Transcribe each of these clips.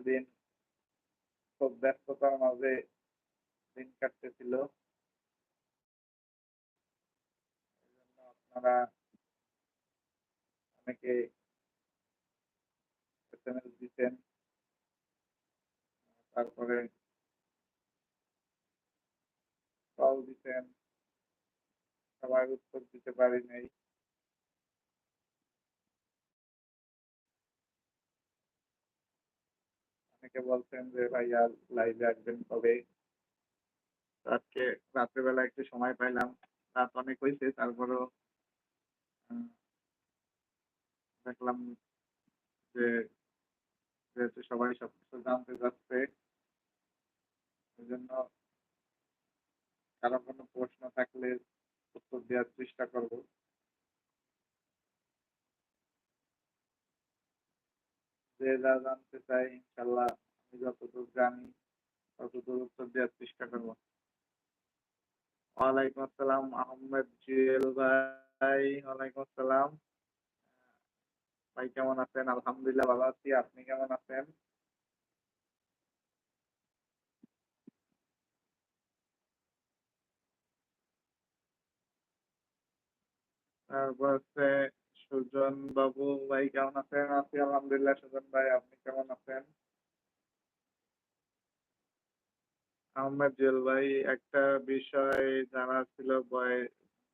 কিছুদিন খুব ব্যস্ততার মাঝে দিন কাটতেছিল। আপনারা অনেকে দিতেন। তারপরে কল দিতেন। সবাই উত্তর দিতে পারি নাই। অনেকে বলছেন যে ভাইয়া লাইভে আসবেন কবে? আজকে রাত্রেবেলা একটু সময় পাইলাম, রাত অনেক হয়েছে তারপরেও দেখলাম যে, যেহেতু সবাই সবকিছু জানতে চাচ্ছে এই জন্য কারও কোনো প্রশ্ন থাকলে উত্তর দেওয়ার চেষ্টা করব। যে যা জানতে চাই, ইনশাল্লাহ আমি যতদূর জানি, ততদূর উত্তর দেওয়ার চেষ্টা করব। ওয়ালাইকুম আসসালাম, আহমেদ জুয়েল ভাই। ওয়ালাইকুম আসসালাম। ভাই, কেমন আছেন? আলহামদুলিল্লাহ ভালো আছি। আপনি কেমন আছেন? তারপর হচ্ছে সুজন বাবু, ভাই কেমন আছেন? আছি, আলহামদুলিল্লাহ, সুজন ভাই, আপনি কেমন আছেন? আহমেদ জুয়েল ভাই, একটা বিষয় জানার ছিল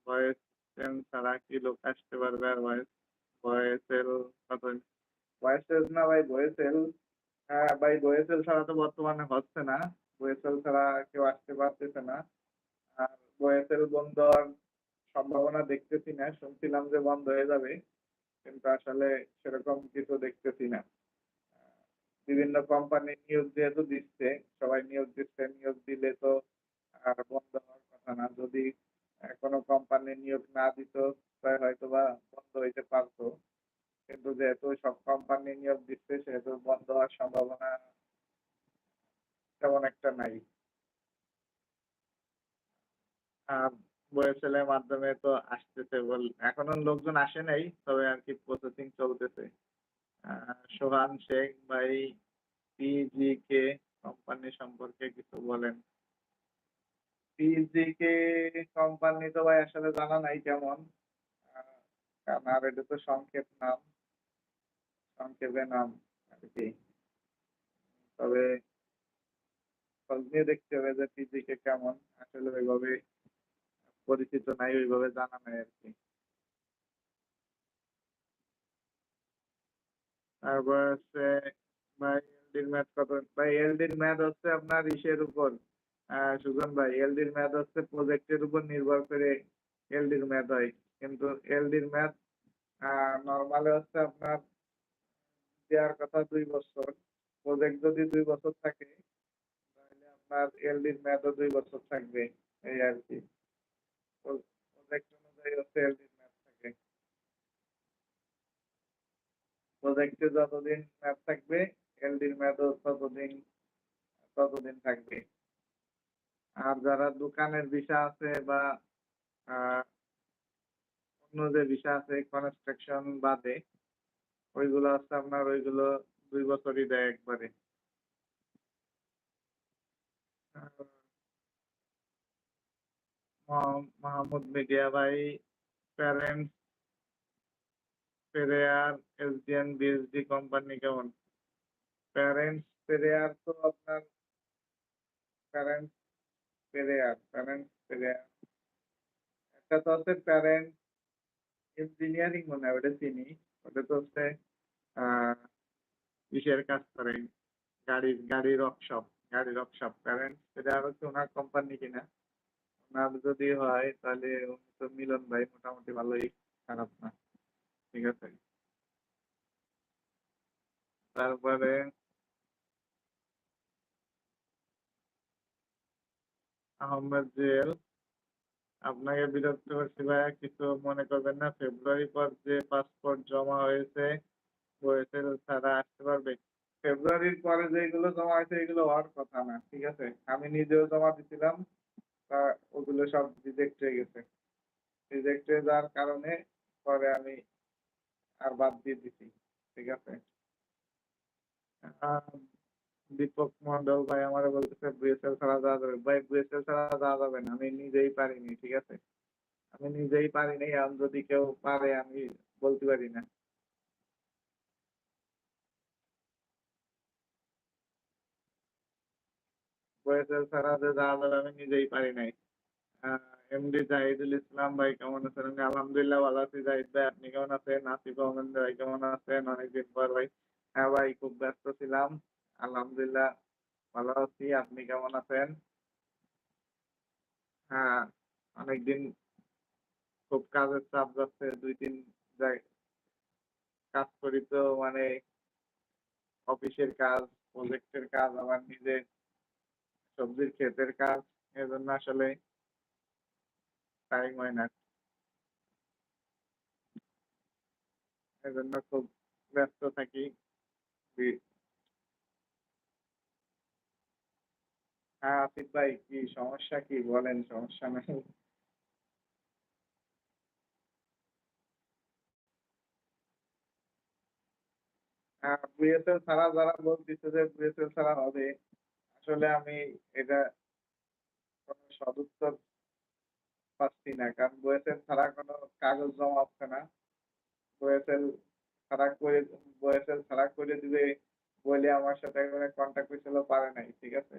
ভয়েস চেঞ্জ ছাড়া কি লোক আসতে পারবে আর ভয়েস, ভয়েসেল ভয়েসেল না ভাই হ্যাঁ ভাই, ভয়েসেল ছাড়া তো বর্তমানে হচ্ছে না। ছাড়া কেউ আসতে পারতেছে না। আর ভয়েসেল বন্ধ সম্ভাবনা দেখতেছি না, শুনছিলাম যে বন্ধ হয়ে যাবে, কিন্তু আসলে সেরকম কিছু দেখতেছি না। বিভিন্ন কোম্পানি নিয়োগ যেহেতু দিচ্ছে, সবাই নিয়োগ দিচ্ছে নিয়োগ দিলে তো আর বন্ধ হওয়ার কথা না। যদি কোনো কোম্পানি নিয়োগ না দিত, তাহলে হয়তো বা বন্ধ হইতে পারতো। কিন্তু যেহেতু সব কোম্পানি নিয়োগ দিচ্ছে, সেহেতু বন্ধ হওয়ার সম্ভাবনা তেমন একটা নাই। আর বয়েসেলের মাধ্যমে তো আসতেছে বল, এখনও লোকজন আসে নাই, তবে আর কি প্রসেসিং চলতেছে। সোহান শেখ ভাই পিজি কে কোম্পানি সম্পর্কে কিছু বলেন। পিজি কে কোম্পানি তো ভাই আসলে জানা নাই কেমন। কারণ আর এটা তো সংক্ষেপ নাম। সংক্ষেপে নাম আর কি। তবে খোঁজ নিয়ে দেখতে হবে যে পিজি কে কেমন। আসলে ওইভাবে পরিচিত নাই ওইভাবে জানা নাই আর কি। তারপর হচ্ছে এলডির ম্যাথ কত? ভাই, এলডির ম্যাথ হচ্ছে আপনার ইসের উপর। সুজন ভাই, এলডির ম্যাথ হচ্ছে প্রজেক্টের উপর নির্ভর করে এলডির ম্যাথ হয়। কিন্তু এলডির ম্যাথ নর্মালি হচ্ছে আপনার দেওয়ার কথা দুই বছর। প্রজেক্ট যদি দুই বছর থাকে, তাহলে আপনার এলডির ম্যাথও দুই বছর থাকবে, এই আর কি। প্রজেক্ট অনুযায়ী হচ্ছে এলডির ম্যাথ থাকে প্রজেক্টে যতদিন ম্যাথ থাকবে এলডির ম্যাথও ততদিন ততদিন থাকবে। আর যারা দোকানের বিষয় আছে বা অন্য যে বিষয় আছে কনস্ট্রাকশন বাদে, ওইগুলো আছে আপনার, ওইগুলো দুই বছরই দেয় একবারে। আহ, মহ- মাহমুদ মিডিয়া ভাই প্যারেন্টস পেরিয়ার এসডিএন বিএসডি কোম্পানি কেমন প্যারেন্টস পেরিয়ার তো আপনার প্যারেন্টস পেরিয়ার প্যারেন্টস পেরিয়ার একটা তো হচ্ছে প্যারেন্ট ইঞ্জিনিয়ারিং মনে হয় ওটা চিনি ওটা তো হচ্ছে আহ, ইসের কাজ করে গাড়ির গাড়ির ওয়ার্কশপ গাড়ির ওয়ার্কশপ প্যারেন্টস পেরিয়ার হচ্ছে ওনার কোম্পানি কিনা ওনার যদি হয়, তাহলে তো মিলন ভাই মোটামুটি ভালোই খারাপ না। ঠিক আছে? তারপরে আহমেদ জুয়েল, আপনাকে বিরক্ত করছি ভাইয়া, কিছু মনে করবেন না। ফেব্রুয়ারি পর যে পাসপোর্ট জমা হয়েছে হয়েছে তারা আসতে পারবে। ফেব্রুয়ারির পরে যেগুলো জমা হয়েছে, এগুলো হওয়ার কথা না, ঠিক আছে? আমি নিজেও জমা দিছিলাম। তা ওগুলো সব রিজেক্ট হয়ে গেছে। রিজেক্ট হয়ে যাওয়ার কারণে পরে আমি আর বাদ দিয়ে দিছি, ঠিক আছে? দীপক মন্ডল ভাই আমারে বলতেছে বিএসএল ছাড়া যাওয়া যাবে। ভাই বিএসএল ছাড়া যাওয়া যাবে না, আমি নিজেই পারিনি, ঠিক আছে? আমি নিজেই পারিনি, আর যদি কেউ পারে আমি বলতে পারি না। বিএসএল ছাড়া যে যাবে আমি নিজেই পারি নাই। এমডি জাহিদুল ইসলাম ভাই কেমন আছেন? আলহামদুলিল্লাহ ভালো আছি। জাহিদ ভাই, আপনি কেমন আছেন? আসিফ আহমেদ ভাই কেমন আছেন? অনেকদিন পর ভাই। হ্যাঁ ভাই, খুব ব্যস্ত ছিলাম। আলহামদুলিল্লাহ ভালো আছি। আপনি কেমন আছেন? হ্যাঁ অনেকদিন খুব কাজের চাপ যাচ্ছে। দুই, তিন কাজ করি তো মানে অফিসের কাজ প্রজেক্টের কাজ, আবার নিজের সবজির ক্ষেতের কাজ এজন্য আসলে টাইম হয় না। এজন্য খুব ব্যস্ত থাকি। হ্যাঁ আসিফ ভাই, কি সমস্যা কি? বলেন, সমস্যা নাই। বিএসএল ছাড়া যারা বলতেছে যে বিএসএল ছাড়া হবে আসলে আমি এটা কোনো সদুত্তর পাচ্ছি না। কারণ বিএসএল ছাড়া কোনো কাগজ জমা হচ্ছে না। বিএসএল ছাড়া করে বিএসএল ছাড়া করে দিবে বলে আমার সাথে একেবারে কন্ট্যাক্ট হয়েছিল, পারে নাই, ঠিক আছে?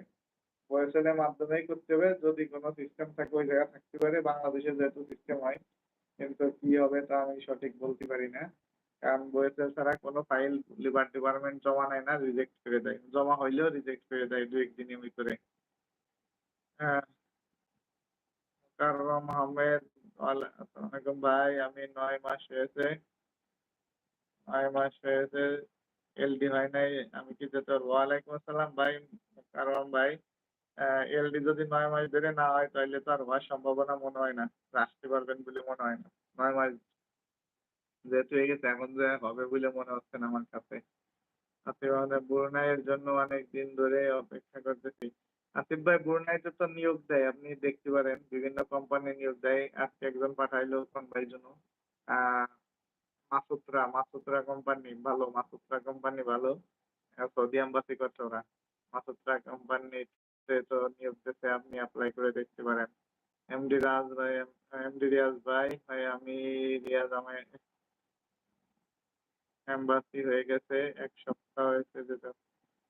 বিএসএল এর মাধ্যমেই করতে হবে। যদি কোনো সিস্টেম থাকে, ওই জায়গায় থাকতে পারে। বাংলাদেশে যেহেতু সিস্টেম হয় কিন্তু কি হবে তা আমি সঠিক বলতে পারি না। কারণ বিএসএল ছাড়া কোনো ফাইল লিবার ডিপার্টমেন্ট জমা নেয় না রিজেক্ট করে দেয়। জমা হইলেও রিজেক্ট করে দেয় দু একদিনের ভিতরে। হ্যাঁ। আহমেদ ওয়ালা- আসসালামু আলাইকুম ভাই, আমি নয় মাস হয়েছে, নয় মাস হয়েছে এলডি হয় নাই, আমি কি যেতে পারব ওয়ালাইকুম আসসালাম ভাই মুকাররম ভাই এলডি যদি নয় মাস ধরে না হয় তাহলে তো আর হওয়ার সম্ভাবনা মনে হয় না। আসতে পারবেন বলে মনে হয় না। নয় মাস যেহেতু হয়ে গেছে, এখন যে হবে বলে মনে হচ্ছে না আমার কাছে। আসিফ আহমেদ ব্রুনাইয়ের জন্য অনেক দিন ধরে অপেক্ষা করতেছি। আসিফ ভাই, ব্রুনাইতে তো নিয়োগ দেয়, আপনি দেখতে পারেন। বিভিন্ন কোম্পানি নিয়োগ দেয়। আজকে একজন পাঠাইলো কোন ভাই জন্য? মাসুত্রা মাসুত্রা কোম্পানি ভালো, মাসুত্রা কোম্পানি ভালো। সৌদি আম্বাসি করছে ওরা মাসুত্রা কোম্পানিতে তো নিয়োগ দিচ্ছে আপনি অ্যাপ্লাই করে দেখতে পারেন। এমডি রাজ ভাই এমডি রিয়াজ ভাই ভাই আমি রিয়াজ আমার এম্বাসি হয়ে গেছে, এক সপ্তাহ হয়েছে যেটা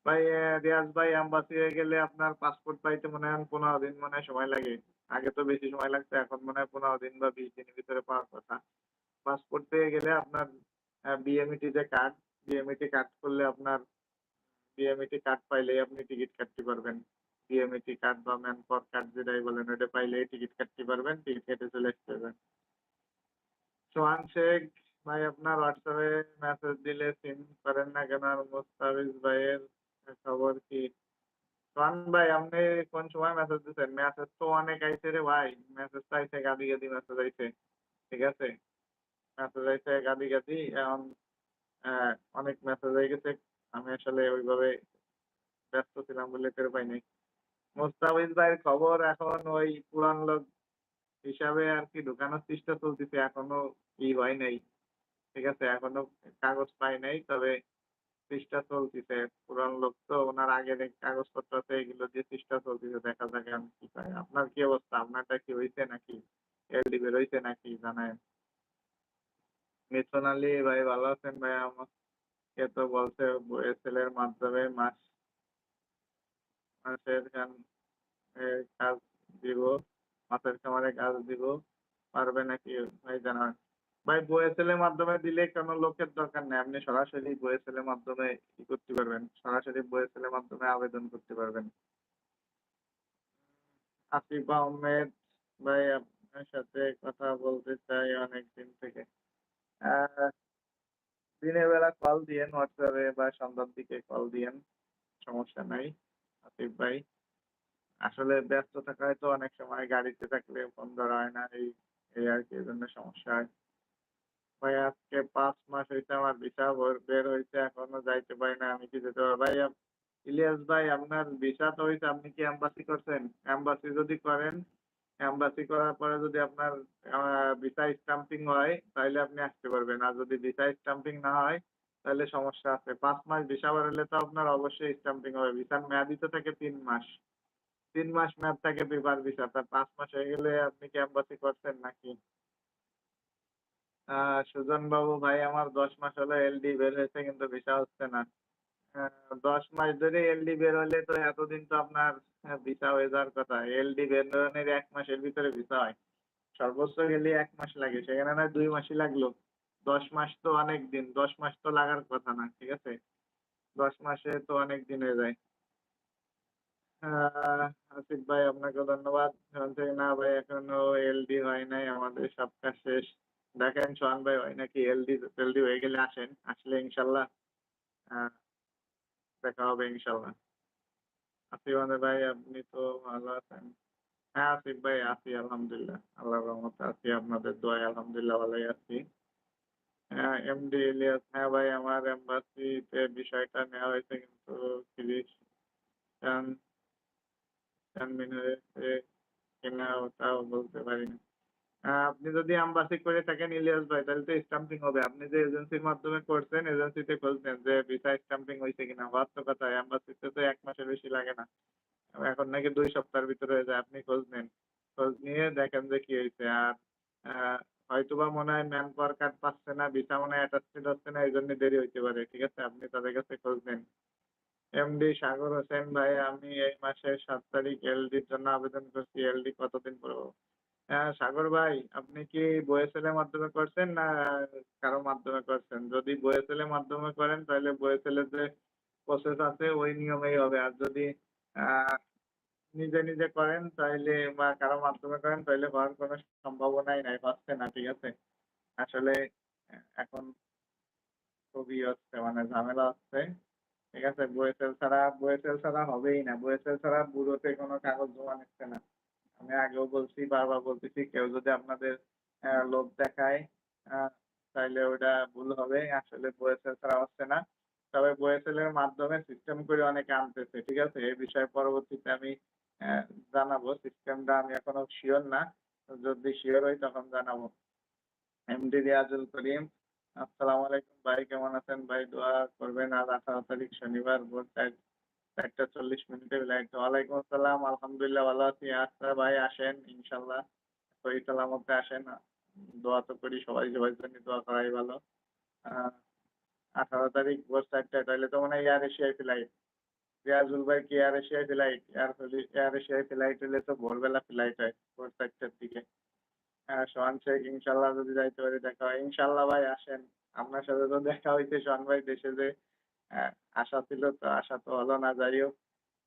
ভাই রিয়াজ ভাই এম্বাসি হয়ে গেলে আপনার পাসপোর্ট পাইতে মনে হয় পনেরো দিন মনে হয় সময় লাগে। আগে তো বেশি সময় লাগতো, এখন মনে হয় পনেরো দিন বা বিশ দিনের ভিতরে পাওয়ার কথা। পাসপোর্ট পেয়ে গেলে আপনার বিএমইটি যে কার্ড বিএমইটি কার্ড করলে আপনার বিএমইটি কার্ড পাইলেই আপনি টিকিট কাটতে পারবেন। বিএমইটি কার্ড বা ম্যানপাওয়ার কার্ড যেটাই বলেন ওটা পাইলেই টিকিট কাটতে পারবেন টিকিট কেটে চলে আসতে পারবেন। সোহান শেখ ভাই, আপনার হোয়াটসঅ্যাপে মেসেজ দিলে সিন করেন না কেন? আর মুস্তাফিজ ভাইয়ের খবর কি? সোহান ভাই, আপনি কোন সময় মেসেজ দিচ্ছেন মেসেজ তো অনেক আইছে রে ভাই। মেসেজ তো আইছে, গাদি গাদি মেসেজ আইছে। ঠিক আছে? মেসেজ আইছে, গাদি গাদি। এখন অনেক মেসেজ হয়ে গেছে। আমি আসলে ওইভাবে ব্যস্ত ছিলাম বলে টের পাইনি মুস্তাফিজ ভাইয়ের খবর এখন ওই পুরান লোক হিসাবে আর কি ঢুকানোর চেষ্টা চলতেছে। এখনও ই হয় নাই। ঠিক আছে, এখনও কাগজ পাই নাই, তবে চেষ্টা চলতেছে। পুরান লোক তো ওনার আগের কাগজপত্র আছে, এগুলো দিয়ে চেষ্টা চলতেছে, দেখা যাক আমি কি পাই আপনার কি অবস্থা? আপনারটা কি হয়েছে নাকি? এলডি বের হয়েছে নাকি? জানায় মিথুন আলী, ভাই ভালো আছেন ভাই? আমাকে তো বলছে এর মাধ্যমে মাস, মাসের এর কাজ দিব, মাসের খামারে কাজ দিব, পারবে নাকি? ভাই জানান ভাই বইএসএল এর মাধ্যমে দিলে কোনো লোকের দরকার নেই। আপনি সরাসরি বইএসএল এর মাধ্যমে ই করতে পারবেন। সরাসরি বইএসএল এর মাধ্যমে আবেদন করতে পারবেন। আসিফ আহমেদ ভাই, আপনার সাথে কথা বলতে চাই অনেক দিন থেকে। দিনের বেলা কল দিয়েন হোয়াটসঅ্যাপে বা সন্ধ্যার দিকে কল দিয়েন, সমস্যা নাই। আসিফ ভাই, আসলে ব্যস্ত থাকায় তো অনেক সময় গাড়িতে থাকলে ফোন ধরা হয় না, এই এই আর কি, এই জন্য সমস্যা হয়। ভাই আজকে পাঁচ মাস হয়েছে আমার ভিসা বের হয়েছে এখনও যাইতে পারি না আমি কি যেতে পারব? ভাই ইলিয়াস ভাই, আপনার ভিসা তো হয়েছে আপনি কি এম্বাসি করছেন? এম্বাসি যদি করেন এম্বাসি করার পরে যদি আপনার ভিসা স্টাম্পিং হয় তাহলে আপনি আসতে পারবেন। আর যদি ভিসা স্টাম্পিং না হয় তাহলে সমস্যা আছে। পাঁচ মাস ভিসা বার হলে তো আপনার অবশ্যই স্টাম্পিং হবে। ভিসার মেয়াদি তো থাকে তিন মাস। তিন মাস মেয়াদ থাকে পেপার ভিসা তা পাঁচ মাস হয়ে গেলে আপনি কি এম্বাসি করছেন নাকি? সুজন বাবু ভাই আমার দশ মাস হলো এলডি বের হয়েছে কিন্তু ভিসা হচ্ছে না। দশ মাস ধরে এলডি বের হলে তো এতদিন তো আপনার ভিসা হয়ে যাওয়ার কথা। এলডি বের হওয়ার এক মাসের ভিতরে ভিসা হয়। সর্বোচ্চ গেলে এক মাস লাগে সেখানে না দুই মাসই লাগল। দশ মাস তো অনেক দিন দশ মাস তো লাগার কথা না ঠিক আছে? দশ মাসে তো অনেক দিন হয়ে যায়। আহ, আসিফ ভাই আপনাকে ধন্যবাদ। না ভাই এখনও এলডি হয় নাই আমাদের সব কাজ শেষ। দেখেন সোহান ভাই হয় নাকি এলডি এলডি হয়ে গেলে আসেন, আসলে ইনশাল্লাহ দেখা হবে ইনশাল্লাহ। আসিফ ভাই, আপনি তো ভালো আছেন। হ্যাঁ আসিফ ভাই আছি আলহামদুলিল্লাহ। আল্লাহর রহমতে আছি, আপনাদের দোয়ায় আলহামদুলিল্লাহ ভালোই আছি। হ্যাঁ এমডি ইলিয়াস হ্যাঁ ভাই, আমার এম্বাসিতে বিষয়টা নেওয়া হয়েছে, কিন্তু তিরিশ কিনা ওটাও বলতে পারি আপনি যদি আম্বাসি করে থাকেন ইলিয়াস ভাই, তাহলে তো স্টাম্পিং হবে। আপনি যে এজেন্সির মাধ্যমে করছেন এজেন্সিতে খোঁজ যে ভিসা স্টাম্পিং হয়েছে কিনা। বাস্তব কথা এম্বাসিতে তো এক মাসের বেশি লাগে না। এখন নাকি দুই সপ্তাহের ভিতরে হয়ে যায়, আপনি খোঁজ নেন। খোঁজ নিয়ে দেখেন যে কি হয়েছে আর হয়তোবা মনে হয় ম্যান পাওয়ার কার্ড পাচ্ছে না ভিসা মনে হয় অ্যাটাচমেন্ট হচ্ছে না এই জন্য দেরি হইতে পারে। ঠিক আছে, আপনি তাদের কাছে খোঁজ নেন। এমডি সাগর হোসেন ভাই, আমি এই মাসের সাত তারিখ এলডির জন্য আবেদন করছি। এলডি কতদিন পর? হ্যাঁ সাগর ভাই, আপনি কি এর মাধ্যমে করছেন না কারও মাধ্যমে করছেন? যদি এর মাধ্যমে করেন, তাহলে এর যে প্রসেস আছে, ওই নিয়মেই হবে। আর যদি নিজে নিজে করেন তাহলে বা কারও মাধ্যমে করেন তাহলে হওয়ার কোনো সম্ভাবনাই নাই। হচ্ছে না, ঠিক আছে? আসলে এখন খুবই হচ্ছে মানে ঝামেলা হচ্ছে। ঠিক আছে? বয়েসেল ছাড়া বয়েসেল ছাড়া হবেই না। বয়েসেল ছাড়া বুড়োতে কোনো কাগজ জমা নিচ্ছে না। আমি আগেও বলছি, বারবার বলতেছি, কেউ যদি আপনাদের লোভ দেখায় তাহলে ওটা ভুল হবে। আসলে বয়েসেল ছাড়া হচ্ছে না। তবে বয়েসেল এর মাধ্যমে সিস্টেম করে অনেকে আনতেছে, ঠিক আছে? এই বিষয়ে পরবর্তীতে আমি জানাব। সিস্টেমটা আমি এখনও শিওর না। যদি শিওর হই তখন জানাব। এমডি রিয়াজুল করিম, আসসালামু আলাইকুম। ভাই, কেমন আছেন? ভাই, দোয়া করবেন। আজ আঠারো তারিখ শনিবার ভোর চার চারটা চল্লিশ মিনিটে ফ্লাইট ওয়ালাইকুম আসসালাম, আলহামদুলিল্লাহ ভালো আছি। আচ্ছা ভাই, আসেন, ইনশাল্লাহ। সহি সালামতে আসেন। দোয়া তো করি সবাই সবার জন্য দোয়া করাই ভালো। আঠারো তারিখ ভোর চারটায় তাহলে তো মনে হয় এয়ার এশিয়ায় ফ্লাইট রিয়াজুল ভাই কি এয়ার এশিয়ায় ফ্লাইট এয়ার এয়ার এশিয়ায় ফ্লাইট হলে তো ভোরবেলা ফ্লাইট হয়, ভোর চারটার দিকে। হ্যাঁ সোহান শেখ, ইনশাল্লাহ যদি যাইতে পারি দেখা হয়। ইনশাল্লাহ ভাই, আসেন। আপনার সাথে তো দেখা হইছে, সোহান ভাই দেশে যে আশা ছিল তো, আশা তো হলো না, যাই হোক,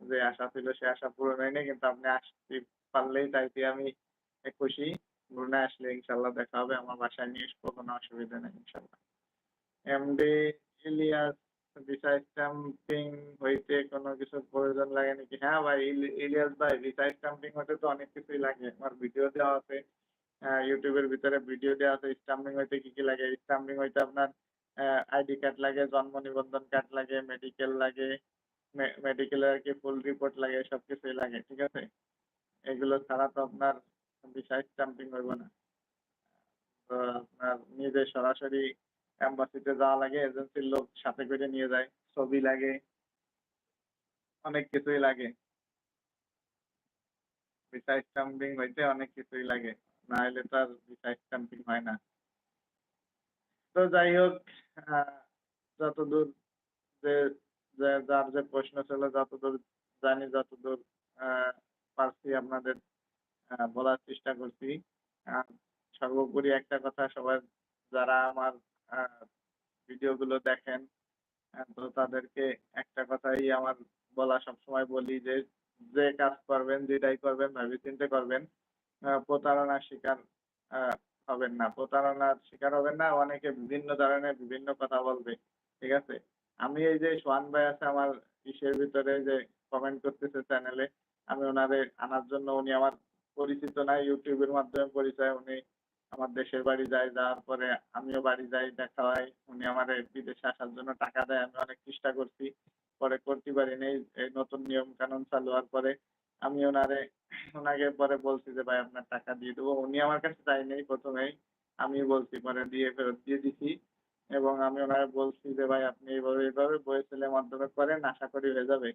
যে আশা ছিল সে আশা পূরণ হয়নি, কিন্তু আপনি আসতে পারলেই তাইতে আমি খুশি। ব্রুনে আসলে ইনশাল্লাহ দেখা হবে, আমার বাসায় নিয়ে আসব কোনো অসুবিধা নেই, ইনশাল্লাহ। এমডি ইলিয়াস ভিসা স্ট্যাম্পিং হইতে কোনো কিছুর প্রয়োজন লাগে নাকি? হ্যাঁ ভাই ইলি- ইলিয়াস ভাই ভিসা স্ট্যাম্পিং হতে তো অনেক কিছুই লাগে। আমার ভিডিও দেওয়া আছে ইউটিউবের ভিতরে ভিডিও দেওয়া আছে স্ট্যাম্পিং হইতে কি কি লাগে? স্ট্যাম্পিং হইতে আপনার আইডি কার্ড লাগে, জন্ম নিবন্ধন কার্ড লাগে মেডিকেল লাগে মেডিকেলের কি ফুল রিপোর্ট লাগে সব কিছুই লাগে, ঠিক আছে? এগুলো ছাড়া তো আপনার ভিসা স্ট্যাম্পিং হইব না। তো আপনার নিজে সরাসরি এম্বাসিতে যাওয়া লাগে এজেন্সির লোক সাথে করে নিয়ে যায়, ছবি লাগে, অনেক কিছুই লাগে। ভিসা স্ট্যাম্পিং হইতে অনেক কিছুই লাগে, না হলে তো আর ভিসা স্ট্যাম্পিং হয় না। তো যাই হোক যতদূর যে যার যে প্রশ্ন ছিল, যতদূর জানি, যতদূর পারছি আপনাদের বলার চেষ্টা করছি। সর্বোপরি একটা কথা সবাই যারা আমার ভিডিও গুলো দেখেন তো তাদেরকে একটা কথাই আমার বলা সবসময় বলি যে যে কাজ করবেন, যেটাই করবেন ভেবে চিন্তে করবেন প্রতারণার শিকার হবেন না, প্রতারণার শিকার হবেন না, অনেকে বিভিন্ন ধরনের বিভিন্ন কথা বলবে, ঠিক আছে? আমি এই যে সোহান ভাই আছে আমার ইসের ভিতরে যে কমেন্ট করতেছে চ্যানেলে আমি ওনারে আনার জন্য উনি আমার পরিচিত না ইউটিউবের মাধ্যমে পরিচয়, উনি আমার দেশের বাড়ি যায়, যাওয়ার পরে আমিও বাড়ি যাই, দেখা হয়, উনি আমার বিদেশে আসার জন্য টাকা দেয়, আমি অনেক চেষ্টা করছি, পরে করতে পারিনি এই নতুন নিয়ম কানুন চালু হওয়ার পরে আমি ওনারে, ওনাকে পরে বলছি যে, ভাই, আপনার টাকা দিয়ে দেবো। উনি আমার কাছে চাইনি প্রথমেই। আমি বলছি, পরে দিয়ে ফেরত দিয়ে দিছি। এবং আমি ওনাকে বলছি যে, ভাই, আপনি এইভাবে এইভাবে বইয়ের মাধ্যমে করেন, আশা করি হয়ে যাবে।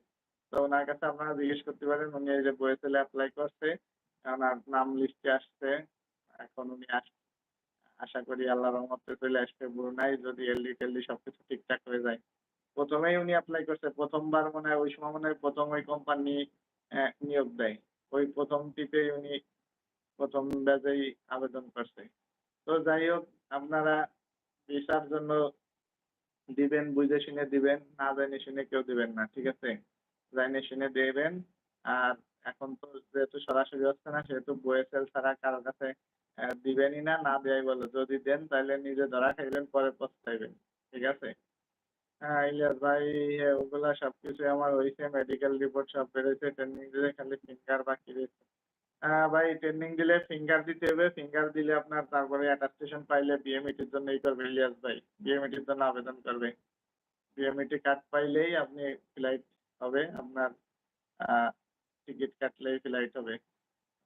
তো ওনার কাছে আপনারা জিজ্ঞেস করতে পারেন, উনি এই যে বইয়ের অ্যাপ্লাই করছে, ওনার নাম লিস্টে আসছে, এখন উনি আস, আশা করি আল্লাহ রহমতে চলে আসবে ব্রুনাই যদি এলডি টেলডি সবকিছু ঠিকঠাক হয়ে যায়। প্রথমেই উনি অ্যাপ্লাই করছে, প্রথমবার মনে হয়, ওই সময় মনে হয় প্রথম ওই কোম্পানি নিয়োগ দেয়। ওই প্রথমটিতেই উনি প্রথম ব্যাচেই আবেদন করছে। তো যাই হোক, আপনারা ভিসার জন্য দিবেন, বুঝে শুনে দিবেন, না জেনে শুনে কেউ দিবেন না, ঠিক আছে? জেনে শুনে দেবেন। আর এখন তো যেহেতু সরাসরি হচ্ছে না, সেহেতু বইয়ের ছাড়া কারও কাছে দিবেনই না না দেয় বলো। যদি দেন তাহলে নিজে ধরা খাইবেন, পরে পস্তাইবেন, ঠিক আছে? হ্যাঁ ইলিয়াস ভাই হ্যাঁ, ওগুলা সবকিছু আমার হয়েছে মেডিকেল রিপোর্ট সব বেরোয়েছে ট্রেনিং দিলে খালি ফিঙ্গার বাকি রয়েছে হ্যাঁ ভাই ট্রেনিং দিলে ফিঙ্গার দিতে হবে ফিঙ্গার দিলে আপনার তারপরে অ্যাটাস্টেশন পাইলে বিএমইটির জন্য এই করবে ইলিয়াস ভাই। বিএমইটির জন্য আবেদন করবে। বিএমইটি কার্ড পাইলেই আপনি ফ্লাইট হবে আপনার টিকিট কাটলেই ফ্লাইট হবে।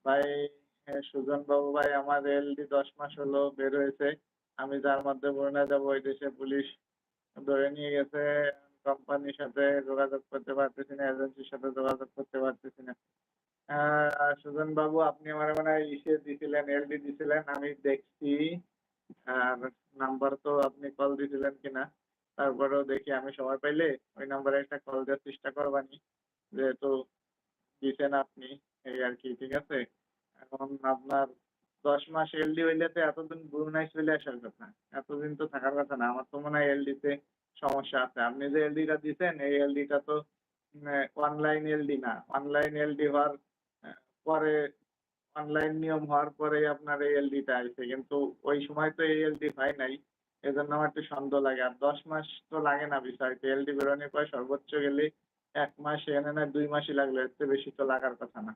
ভাই হ্যাঁ, সুজন বাবু ভাই আমার এলডি দশ মাস হলো বের হয়েছে। আমি যার মধ্যে বর্ণা যাব ওই দেশে পুলিশ ধরে নিয়ে গেছে কোম্পানির সাথে যোগাযোগ করতে পারতেছি না এজেন্সির সাথে যোগাযোগ করতে পারতেছি না। সুজন বাবু আপনি আমার মনে ইসে দিছিলেন, এলডি দিছিলেন, আমি দেখছি। আর নাম্বার তো আপনি কল দিছিলেন কিনা, তারপরেও দেখি আমি সময় পাইলে ওই নাম্বারে একটা কল দেওয়ার চেষ্টা করবানি। যেহেতু দিছেন আপনি, এই আর কি, ঠিক আছে? এখন আপনার দশ মাস এলডি হইলে তো এতদিন ব্রুনাই চলে আসার কথা। এতদিন তো থাকার কথা না, আমার তো মনে হয় এলডি তে সমস্যা আছে। আপনি যে এলডিটা দিছেন, এই এলডিটা তো অনলাইন এলডি না। অনলাইন এলডি হওয়ার পরে অনলাইন নিয়ম হওয়ার পরেই আপনার এই এলডি টা আসছে কিন্তু ওই সময় তো এই এলডি হয় নাই। এজন্য আমার একটু সন্দেহ লাগে। আর দশ মাস তো লাগে না বিষয়টা এলডি বেরোনোর পর সর্বোচ্চ গেলে এক মাস, এনে না দুই মাসই লাগল, এর বেশি তো লাগার কথা না।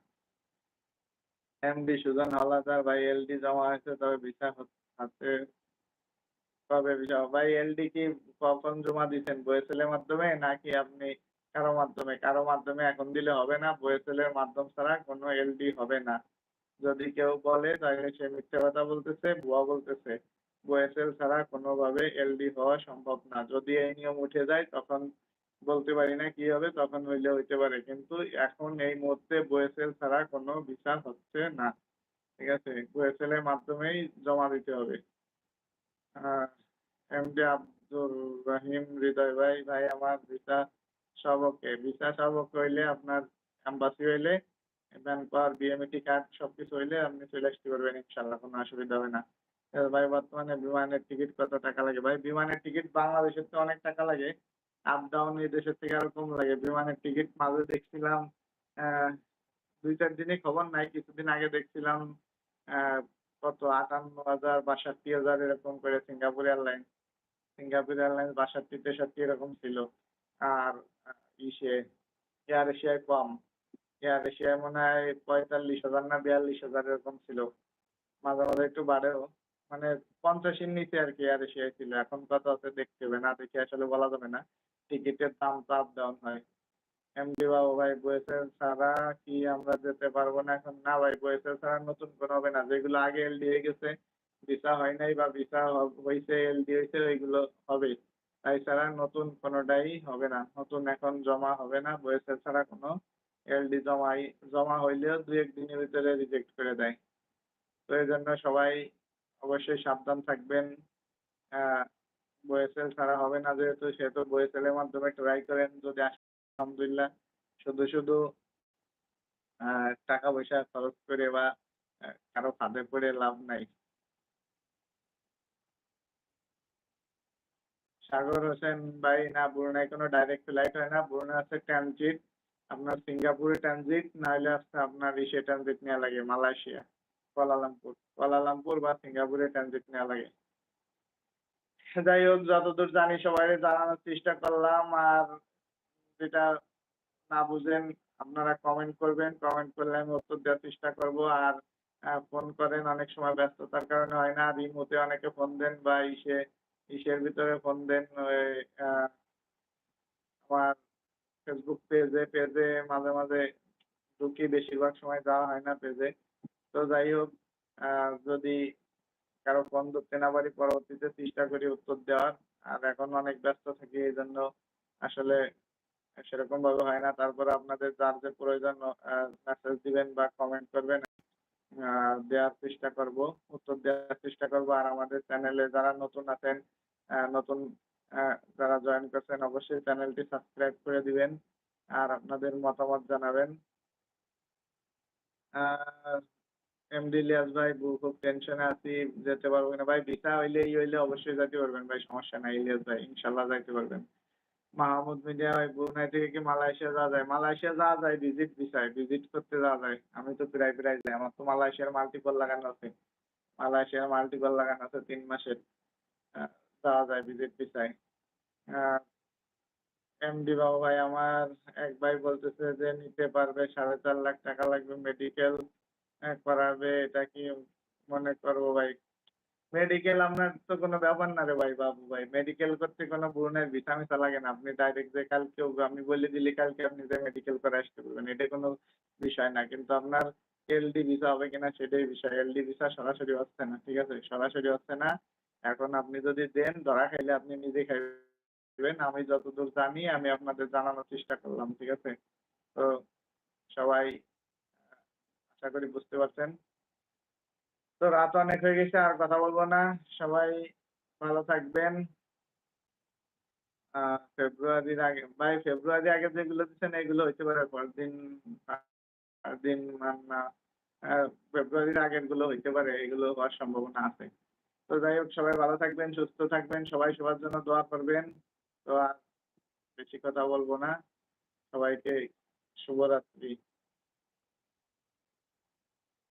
এমডি সুজন হাওলাদার ভাই এলডি জমা হয়েছে, তবে ভিসা হাতে কবে ভিসা? ভাই এলডি কি কখন জমা দিচ্ছেন বইয়েসেলের মাধ্যমে নাকি আপনি কারও মাধ্যমে? কারও মাধ্যমে এখন দিলে হবে না, বইয়েসেলের মাধ্যম ছাড়া কোনো এলডি হবে না। যদি কেউ বলে, তাহলে সে মিথ্যে কথা বলতেছে, ভুয়া বলতেছে। বইয়েসেল ছাড়া কোনোভাবে এলডি হওয়া সম্ভব না। যদি এই নিয়ম উঠে যায়, তখন বলতে পারি না কি হবে, তখন হইলে হইতে পারে। কিন্তু এখন এই মুহূর্তে বইএসএল ছাড়া কোনো বিচার হচ্ছে না। ঠিক আছে? বইএসএল এর মাধ্যমেই জমা দিতে হবে। আব্দুর রহিম, হৃদয় ভাই ভাই আমার ভিসা ভিসা হইলে আপনার এম্বাসি হইলে পাওয়ার কার্ড সবকিছু হইলে আপনি চলে আসতে পারবেন ইনশাল্লাহ কোনো অসুবিধা হবে না। ভাই, বর্তমানে বিমানের টিকিট কত টাকা লাগে? ভাই, বিমানের টিকিট বাংলাদেশের তো অনেক টাকা লাগে। আপ ডাউন এই দেশের থেকে আরও কম লাগে। বিমানের টিকিট মাঝে দেখছিলাম দুই, চার দিনই খবর নাই। কিছুদিন আগে দেখছিলাম কত, আটান্ন হাজার, বাষট্টি হাজার এরকম করে সিঙ্গাপুর এয়ারলাইন্স সিঙ্গাপুর এয়ারলাইন্স বাষট্টি, তেষট্টি এরকম ছিল। আর ইসে, এয়ার এশিয়ায় কম। এয়ার এশিয়ায় মনে হয় পঁয়তাল্লিশ হাজার না বিয়াল্লিশ হাজার এরকম ছিল। মাঝে মাঝে একটু বাড়েও। মানে পঞ্চাশের নিচে আর কি আর এশিয়ায় ছিল এখন কত আছে দেখতে হবে, না দেখে আসলে বলা যাবে না। টিকিটের দাম তো আপ ডাউন হয়। এমডি বাবু, ভাই বয়েসেল ছাড়া কি আমরা যেতে পারব না এখন? না ভাই বয়েসেল ছাড়া নতুন কোনো হবে না। যেগুলো আগে এলডি হয়ে গেছে ভিসা হয় নাই বা ভিসা হয়েছে এলডি হয়েছে ওইগুলো হবে। তাই ছাড়া নতুন কোনোটাই হবে না। নতুন এখন জমা হবে না। বয়েসেল ছাড়া কোনো এলডি জমাই জমা হইলেও দুই একদিনের ভিতরে রিজেক্ট করে দেয়। তো এই জন্য সবাই অবশ্যই সাবধান থাকবেন। বয়েসেল ছাড়া হবে না যেহেতু সেহেতু বয়েসেলের মাধ্যমে ট্রাই করেন। যদি আলহামদুলিল্লাহ, শুধু শুধু টাকা পয়সা খরচ করে বা কারও ফাঁদে পড়ে লাভ নাই। সাগর হোসেন ভাই, না ব্রুনাই কোনো ডাইরেক্ট ফ্লাইট হয় না। ব্রুনাই আছে ট্রানজিট আপনার সিঙ্গাপুরে ট্রানজিট না হলে আছে আপনার ইসে ট্রানজিট নেওয়া লাগে, মালয়েশিয়া। কুয়ালালামপুর। কুয়ালালামপুর বা সিঙ্গাপুরে ট্রানজিট নেওয়া লাগে। যাই হোক যতদূর জানি সবাই জানানোর চেষ্টা করলাম, আর যেটা না বুঝেন, আপনারা কমেন্ট করবেন কমেন্ট করলে আমি উত্তর দেওয়ার চেষ্টা করব। আর ফোন করেন, অনেক সময় ব্যস্ততার কারণে হয় না। রিমোটে অনেকে ফোন দেন বা ইসে, ইসের ভিতরে ফোন দেন আমার ফেসবুক পেজে পেজে মাঝে মাঝে ঢুকি, বেশিরভাগ সময় যাওয়া হয় না পেজে তো যাই হোক আহ, যদি কারও না পারি পরবর্তীতে চেষ্টা করি উত্তর দেওয়ার আর এখন অনেক ব্যস্ত থাকি এই জন্য আসলে সেরকম ভাবে হয় না। তারপরে আপনাদের যার যে প্রয়োজন মেসেজ দিবেন বা কমেন্ট করবেন আহ, দেওয়ার চেষ্টা করব উত্তর দেওয়ার চেষ্টা করব। আর আমাদের চ্যানেলে যারা নতুন আছেন আহ, নতুন আহ, যারা জয়েন করছেন অবশ্যই চ্যানেলটি সাবস্ক্রাইব করে দিবেন আর আপনাদের মতামত জানাবেন। এমডি লিয়াস ভাই খুব টেনশনে আছি, যেতে পারব না ভাই ভিসা হইলে এই হইলে অবশ্যই যেতে পারবেন ভাই, সমস্যা নাই ইলিয়াস ভাই, ইনশাল্লাহ যাইতে পারবেন। মাহমুদ মিডিয়া ভাই ব্রুনাই থেকে কি মালয়েশিয়া যাওয়া যায়? মালয়েশিয়া যাওয়া যায় ভিজিট ভিসায় ভিজিট করতে যাওয়া যায়। আমি তো প্রায় প্রায় যাই, আমার তো মালয়েশিয়ার মাল্টিপল লাগানো আছে। মালয়েশিয়ার মাল্টিপল লাগানো আছে তিন মাসের। যাওয়া যায় ভিজিট ভিসায় এমডি বাবু ভাই, আমার এক ভাই বলতেছে যে নিতে পারবে সাড়ে চার লাখ টাকা লাগবে মেডিকেল করাবে এটা কি মনে করব ভাই? মেডিকেল আপনার তো কোনো ব্যাপার না রে ভাই, বাবু ভাই। মেডিকেল করতে কোনো ব্রুনের ভিসা মিসা লাগে না। আপনি ডাইরেক্ট যে কালকে আমি বলে দিলি কালকে আপনি যে মেডিকেল করে আসতে পারবেন এটা কোনো বিষয় না। কিন্তু আপনার এলডি ভিসা হবে কিনা সেটাই বিষয়। এলডি ভিসা সরাসরি হচ্ছে না, ঠিক আছে? সরাসরি হচ্ছে না। এখন আপনি যদি দেন, ধরা খাইলে আপনি নিজে খাইবেন। আমি যতদূর জানি, আমি আপনাদের জানানোর চেষ্টা করলাম, ঠিক আছে? তো সবাই আশা করি বুঝতে পারছেন। তো রাত অনেক হয়ে গেছে, আর কথা বলব না। সবাই ভালো থাকবেন। ফেব্রুয়ারির আগে, ভাই ফেব্রুয়ারি আগে যেগুলো দিচ্ছেন এগুলো হইতে পারে পরের দিন ফেব্রুয়ারির আগেরগুলো হইতে পারে, এগুলো হওয়ার সম্ভাবনা আছে। তো যাই হোক, সবাই ভালো থাকবেন, সুস্থ থাকবেন, সবাই সবার জন্য দোয়া করবেন। তো আর বেশি কথা বলব না। সবাইকে শুভরাত্রি।